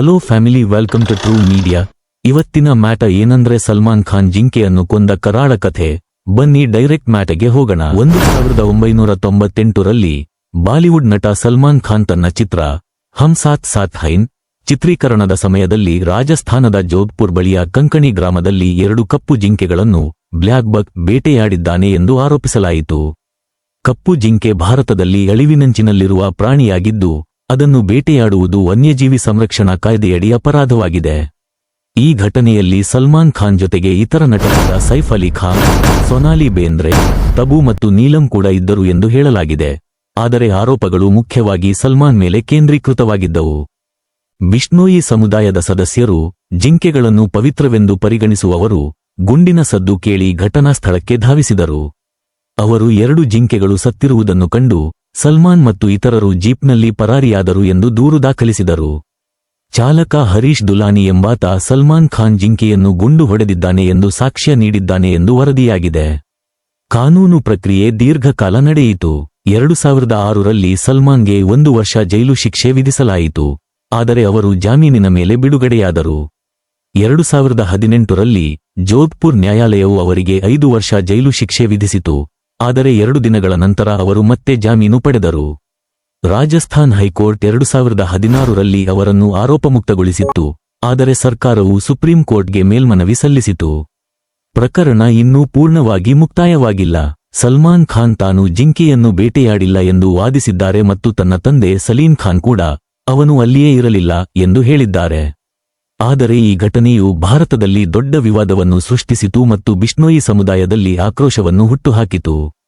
Hello family welcome to true media ಇವತ್ತಿನ mat ಏನಂದ್ರೆ ಸಲ್ಮಾನ್ ಖಾನ್ ಜಿಂಕೆಯನ್ನು ಕೊಂದ ಕರಾಳ ಕಥೆ. ಬನ್ನಿ ಡೈರೆಕ್ಟ್ ಮ್ಯಾಟಗೆ ಹೋಗೋಣ. ಒಂದು ಸಾವಿರದ ಒಂಬೈನೂರ ತೊಂಬತ್ತೆಂಟರಲ್ಲಿ ಬಾಲಿವುಡ್ ನಟ ಸಲ್ಮಾನ್ ಖಾನ್ ತನ್ನ ಚಿತ್ರ ಹಮ್ ಸಾತ್ ಸಾತ್ ಹೈನ್ ಚಿತ್ರೀಕರಣದ ಸಮಯದಲ್ಲಿ ರಾಜಸ್ಥಾನದ ಜೋಧ್ಪುರ್ ಬಳಿಯ ಕಂಕಣಿ ಗ್ರಾಮದಲ್ಲಿ ಎರಡು ಕಪ್ಪು ಜಿಂಕೆಗಳನ್ನು ಬ್ಲ್ಯಾಕ್ ಬಕ್ ಬೇಟೆಯಾಡಿದ್ದಾನೆ ಎಂದು ಆರೋಪಿಸಲಾಯಿತು. ಕಪ್ಪು ಜಿಂಕೆ ಭಾರತದಲ್ಲಿ ಅಳಿವಿನಂಚಿನಲ್ಲಿರುವ ಪ್ರಾಣಿಯಾಗಿದ್ದು ಅದನ್ನು ಬೇಟೆಯಾಡುವುದು ವನ್ಯಜೀವಿ ಸಂರಕ್ಷಣಾ ಕಾಯ್ದೆಯಡಿ ಅಪರಾಧವಾಗಿದೆ. ಈ ಘಟನೆಯಲ್ಲಿ ಸಲ್ಮಾನ್ ಖಾನ್ ಜೊತೆಗೆ ಇತರ ನಟರಾದ ಸೈಫ್ ಅಲಿ ಖಾನ್, ಸೊನಾಲಿ ಬೇಂದ್ರೆ, ತಬು ಮತ್ತು ನೀಲಂ ಕೂಡ ಇದ್ದರು ಎಂದು ಹೇಳಲಾಗಿದೆ. ಆದರೆ ಆರೋಪಗಳು ಮುಖ್ಯವಾಗಿ ಸಲ್ಮಾನ್ ಮೇಲೆ ಕೇಂದ್ರೀಕೃತವಾಗಿದ್ದವು. ಬಿಷ್ಣೋಯಿ ಸಮುದಾಯದ ಸದಸ್ಯರು ಜಿಂಕೆಗಳನ್ನು ಪವಿತ್ರವೆಂದು ಪರಿಗಣಿಸುವವರು ಗುಂಡಿನ ಸದ್ದು ಕೇಳಿ ಘಟನಾ ಸ್ಥಳಕ್ಕೆ ಧಾವಿಸಿದರು. ಅವರು ಎರಡು ಜಿಂಕೆಗಳು ಸತ್ತಿರುವುದನ್ನು ಕಂಡು ಸಲ್ಮಾನ್ ಮತ್ತು ಇತರರು ಜೀಪ್ನಲ್ಲಿ ಪರಾರಿಯಾದರು ಎಂದು ದೂರು ದಾಖಲಿಸಿದರು. ಚಾಲಕ ಹರೀಶ್ ದುಲಾನಿ ಎಂಬಾತ ಸಲ್ಮಾನ್ ಖಾನ್ ಜಿಂಕೆಯನ್ನು ಗುಂಡು ಹೊಡೆದಿದ್ದಾನೆ ಎಂದು ಸಾಕ್ಷ್ಯ ನೀಡಿದ್ದಾನೆ ಎಂದು ವರದಿಯಾಗಿದೆ. ಕಾನೂನು ಪ್ರಕ್ರಿಯೆ ದೀರ್ಘಕಾಲ ನಡೆಯಿತು. ಎರಡು ಸಾವಿರದ ಆರರಲ್ಲಿ ಸಲ್ಮಾನ್ಗೆ ಒಂದು ವರ್ಷ ಜೈಲು ಶಿಕ್ಷೆ ವಿಧಿಸಲಾಯಿತು. ಆದರೆ ಅವರು ಜಾಮೀನಿನ ಮೇಲೆ ಬಿಡುಗಡೆಯಾದರು. ಎರಡು ಸಾವಿರದ ಹದಿನೆಂಟರಲ್ಲಿ ಜೋಧ್ಪುರ್ ನ್ಯಾಯಾಲಯವು ಅವರಿಗೆ ಐದು ವರ್ಷ ಜೈಲು ಶಿಕ್ಷೆ ವಿಧಿಸಿತು. ಆದರೆ ಎರಡು ದಿನಗಳ ನಂತರ ಅವರು ಮತ್ತೆ ಜಾಮೀನು ಪಡೆದರು. ರಾಜಸ್ಥಾನ್ ಹೈಕೋರ್ಟ್ ಎರಡು ಸಾವಿರದ ಹದಿನಾರರಲ್ಲಿ ಅವರನ್ನು ಆರೋಪಮುಕ್ತಗೊಳಿಸಿತ್ತು, ಆದರೆ ಸರ್ಕಾರವು ಸುಪ್ರೀಂ ಕೋರ್ಟ್ಗೆ ಮೇಲ್ಮನವಿ ಸಲ್ಲಿಸಿತು. ಪ್ರಕರಣ ಇನ್ನೂ ಪೂರ್ಣವಾಗಿ ಮುಕ್ತಾಯವಾಗಿಲ್ಲ. ಸಲ್ಮಾನ್ ಖಾನ್ ತಾನು ಜಿಂಕೆಯನ್ನು ಬೇಟೆಯಾಡಿಲ್ಲ ಎಂದು ವಾದಿಸಿದ್ದಾರೆ ಮತ್ತು ತನ್ನ ತಂದೆ ಸಲೀಂ ಖಾನ್ ಕೂಡ ಅವನು ಅಲ್ಲಿಯೇ ಇರಲಿಲ್ಲ ಎಂದು ಹೇಳಿದ್ದಾರೆ. ಆದರೆ ಈ ಘಟನೆಯು ಭಾರತದಲ್ಲಿ ದೊಡ್ಡ ವಿವಾದವನ್ನು ಸೃಷ್ಟಿಸಿತು ಮತ್ತು ಬಿಷ್ಣೋಯಿ ಸಮುದಾಯದಲ್ಲಿ ಆಕ್ರೋಶವನ್ನು ಹುಟ್ಟುಹಾಕಿತು.